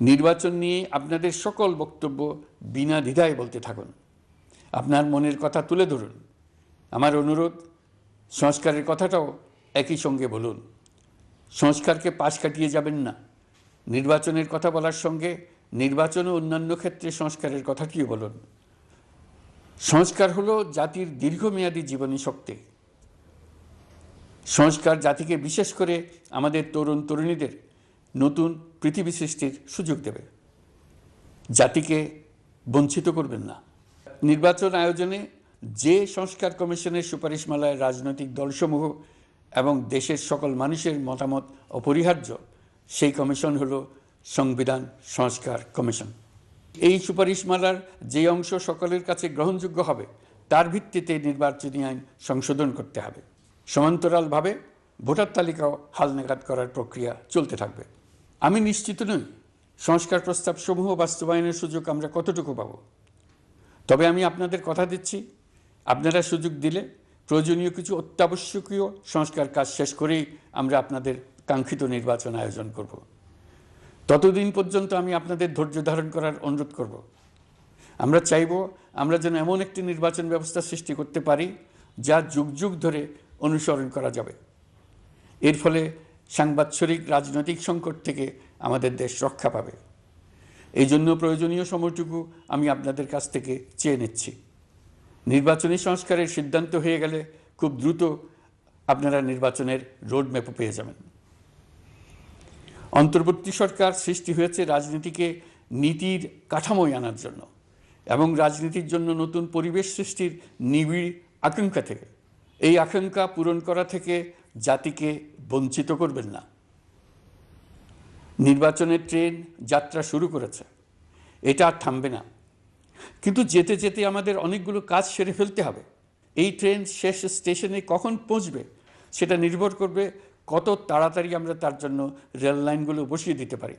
নির্বাচন নিয়ে আপনাদের সকল বক্তব্য বিনা দ্বিধায় বলতে থাকুন। আপনার মনের কথা তুলে ধরুন। আমার অনুরোধ, সংস্কারের কথাটাও একই সঙ্গে বলুন। সংস্কারকে পাশ কাটিয়ে যাবেন না। নির্বাচনের কথা বলার সঙ্গে নির্বাচন ও অন্যান্য ক্ষেত্রে সংস্কারের কথাটিও বলুন। সংস্কার হলো জাতির দীর্ঘমেয়াদী জীবনী শক্তি। সংস্কার জাতিকে বিশেষ করে আমাদের তরুণ তরুণীদের নতুন পৃথিবী সৃষ্টির সুযোগ দেবে। জাতিকে বঞ্চিত করবেন না। নির্বাচন আয়োজনে যে সংস্কার কমিশনের সুপারিশমালায় রাজনৈতিক দলসমূহ এবং দেশের সকল মানুষের মতামত অপরিহার্য, সেই কমিশন হলো সংবিধান সংস্কার কমিশন। এই সুপারিশমালার যে অংশ সকলের কাছে গ্রহণযোগ্য হবে, তার ভিত্তিতে নির্বাচনী আইন সংশোধন করতে হবে। সমান্তরালভাবে ভোটার তালিকাও হালনাগাদ করার প্রক্রিয়া চলতে থাকবে। আমি নিশ্চিত নই। সংস্কার প্রস্তাব সমূহ বাস্তবায়নের সুযোগ আমরা কতটুকু পাব? তবে আমি আপনাদের কথা দিচ্ছি, আপনারা সুযোগ দিলে প্রয়োজনীয় কিছু অত্যাবশ্যকীয় সংস্কার কাজ শেষ করেই আমরা আপনাদের কাঙ্ক্ষিত নির্বাচন আয়োজন করব। ততদিন পর্যন্ত আমি আপনাদের ধৈর্য ধারণ করার অনুরোধ করব। আমরা চাইব আমরা যেন এমন একটি নির্বাচন ব্যবস্থা সৃষ্টি করতে পারি, যা যুগ যুগ ধরে অনুসরণ করা যাবে। এর ফলে সাংবাৎসরিক রাজনৈতিক সংকট থেকে আমাদের দেশ রক্ষা পাবে। এই জন্য প্রয়োজনীয় সময়টুকু আমি আপনাদের কাছ থেকে চেয়ে নিচ্ছি। নির্বাচনী সংস্কারের সিদ্ধান্ত হয়ে গেলে খুব দ্রুত আপনারা নির্বাচনের রোডম্যাপও পেয়ে যাবেন। অন্তর্বর্তী সরকার সৃষ্টি হয়েছে রাজনীতিকে নীতির কাঠামোয় আনার জন্য এবং রাজনীতির জন্য নতুন পরিবেশ সৃষ্টির নিবিড় আকাঙ্ক্ষা থেকে। এই আকাঙ্ক্ষা পূরণ করা থেকে জাতিকে বঞ্চিত করবেন না। নির্বাচনের ট্রেন, যাত্রা শুরু করেছে। এটা আর থামবে না। কিন্তু যেতে যেতে আমাদের অনেকগুলো কাজ সেরে ফেলতে হবে। এই ট্রেন শেষ স্টেশনে কখন পৌঁছবে, সেটা নির্ভর করবে কত তাড়াতাড়ি আমরা তার জন্য রেল লাইনগুলো বসিয়ে দিতে পারি।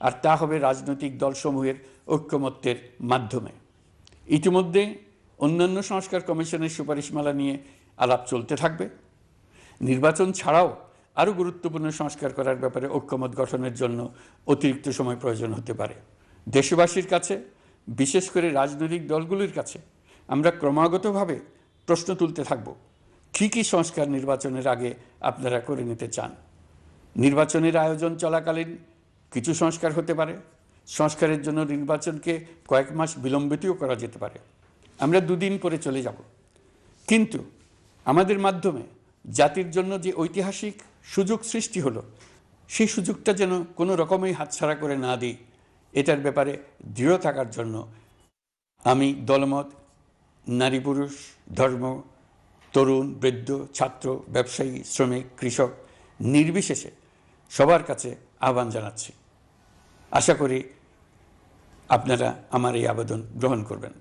আর তা হবে রাজনৈতিক দলসমূহের ঐক্যমত্যের মাধ্যমে। ইতিমধ্যে অন্যান্য সংস্কার কমিশনের সুপারিশমালা নিয়ে আলাপ চলতে থাকবে। নির্বাচন ছাড়াও আরও গুরুত্বপূর্ণ সংস্কার করার ব্যাপারে ঐক্যমত গঠনের জন্য অতিরিক্ত সময় প্রয়োজন হতে পারে। দেশবাসীর কাছে, বিশেষ করে রাজনৈতিক দলগুলির কাছে, আমরা ক্রমাগতভাবে প্রশ্ন তুলতে থাকব, কী কী সংস্কার নির্বাচনের আগে আপনারা করে নিতে চান? নির্বাচনের আয়োজন চলাকালীন কিছু সংস্কার হতে পারে। সংস্কারের জন্য নির্বাচনকে কয়েক মাস বিলম্বিতও করা যেতে পারে। আমরা দুদিন পরে চলে যাব। কিন্তু আমাদের মাধ্যমে জাতির জন্য যে ঐতিহাসিক সুযোগ সৃষ্টি হলো। সেই সুযোগটা যেন কোনো রকমই হাতছাড়া করে না দিই, এটার ব্যাপারে দৃঢ় থাকার জন্য আমি দলমত, নারী পুরুষ, ধর্ম, তরুণ, বৃদ্ধ, ছাত্র, ব্যবসায়ী, শ্রমিক, কৃষক নির্বিশেষে সবার কাছে আহ্বান জানাচ্ছি। আশা করি আপনারা আমার এই আবেদন গ্রহণ করবেন।